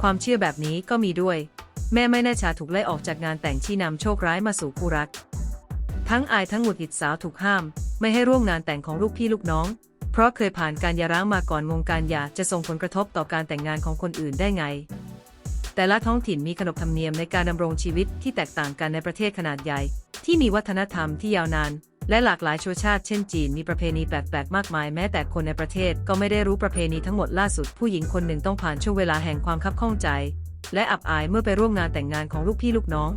ความเชื่อแบบนี้ก็มีด้วย แม่ไม่แน่ชาถูกไล่ออกจากงานแต่งชี้นำโชคร้ายมาสู่คู่รัก ทั้งอายทั้งหงุดหงิดสาวถูกห้าม ไม่ให้ร่วมงานแต่งของลูกพี่ลูกน้อง เพราะเคยผ่านการยาร้างมาก่อนวงการยาจะส่งผลกระทบต่อการแต่งงานของคนอื่นได้ไง แต่ละท้องถิ่นมีขนบธรรมเนียมในการดำรงชีวิตที่แตกต่างกันในประเทศขนาดใหญ่ ที่มีวัฒนธรรมที่ยาวนาน และหลากหลายชื้อชาติเช่นจีนมีประเพณีแปลกๆมากมายแม้แต่คนในประเทศก็ไม่ได้รู้ประเพณีทั้งหมดล่าสุด ผู้หญิงคนหนึ่งต้องผ่านช่วงเวลาแห่งความคับข้องใจ และอับอายเมื่อไปร่วมงานแต่งงานของลูกพี่ลูกน้อง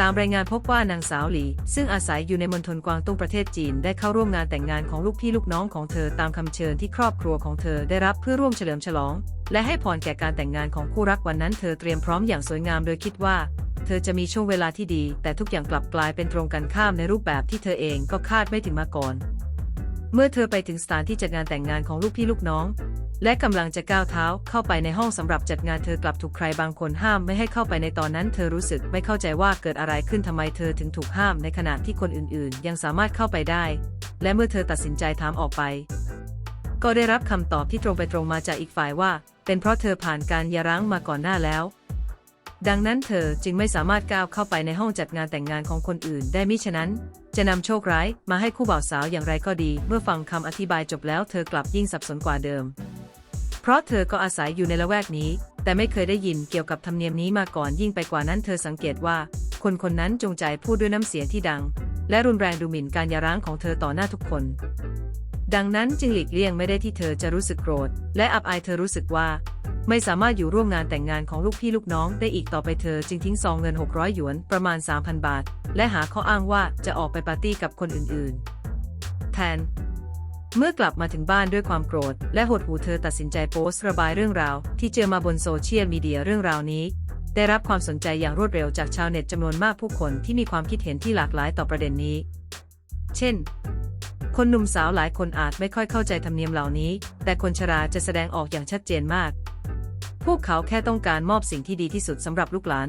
ตามรายงานพบว่านางสาวหลี ซึ่งอาศัยอยู่ในมณฑลกวางตุ้งประเทศจีน ได้เข้าร่วมงานแต่งงานของลูกพี่ลูกน้องของเธอตามคำเชิญที่ครอบครัวของเธอได้รับเพื่อร่วมเฉลิมฉลอง และให้พรแก่การแต่งงานของคู่รักวันนั้นเธอเตรียมพร้อมอย่างสวยงามโดยคิดว่า เธอจะมีช่วงเวลาที่ดี แต่ทุกอย่างกลับกลายเป็นตรงกันข้ามในรูปแบบที่เธอเองก็คาดไม่ถึงมาก่อน เมื่อเธอไปถึงสถานที่จัดงานแต่งงานของลูกพี่ลูกน้อง และกำลังจะก้าวเท้าเข้าไปในห้องสำหรับจัดงานเธอกลับถูกใครบางคนห้ามไม่ให้เข้าไปในตอนนั้น เธอรู้สึกไม่เข้าใจว่าเกิดอะไรขึ้นทำไมเธอถึงถูกห้ามในขณะที่คนอื่นๆ ยังสามารถเข้าไปได้ และเมื่อเธอตัดสินใจถามออกไป ก็ได้รับคำตอบที่ตรงไปตรงมาจากอีกฝ่ายว่า เป็นเพราะเธอผ่านการยาร้างมาก่อนหน้าแล้ว ดังนั้นเธอจึงไม่สามารถก้าวเข้าไปในห้องจัดงานแต่งงานของคนอื่นได้มิฉะนั้น จะนำโชคร้ายมาให้คู่บ่าวสาวอย่างไรก็ดี เมื่อฟังคำอธิบายจบแล้วเธอกลับยิ่งสับสนกว่าเดิม เพราะเธอก็อาศัยอยู่ในละแวกนี้ แต่ไม่เคยได้ยินเกี่ยวกับธรรมเนียมนี้มาก่อนยิ่งไปกว่านั้นเธอสังเกตว่า คนคนนั้นจงใจพูดด้วยน้ำเสียงที่ดัง และรุนแรงดูหมิ่นการยาร้างของเธอต่อหน้าทุกคน ดังนั้นจึงหลีกเลี่ยงไม่ได้ที่เธอจะรู้สึกโกรธ และอับอายเธอรู้สึกว่า ไม่สามารถอยู่ร่วมงานแต่งงานของลูกพี่ลูกน้องได้อีกต่อไปเธอจึงทิ้งซองเงิน 600 หยวนประมาณ 3,000 บาท และหาข้ออ้างว่าจะออกไปปาร์ตี้กับคนอื่นๆ แทน เมื่อกลับมาถึงบ้านด้วยความโกรธ และหดหู่เธอตัดสินใจโพสต์ระบายเรื่องราว ที่เจอมาบนโซเชียลมีเดียเรื่องราวนี้ ได้รับความสนใจอย่างรวดเร็วจากชาวเน็ตจำนวนมากผู้คนที่มีความคิดเห็นที่หลากหลายต่อประเด็นนี้ เช่นคนหนุ่มสาวหลายคนอาจไม่ค่อยเข้าใจธรรมเนียมเหล่านี้ แต่คนชราจะแสดงออกอย่างชัดเจนมาก พวกเขาแค่ต้องการมอบสิ่งที่ดีที่สุดสำหรับลูกหลาน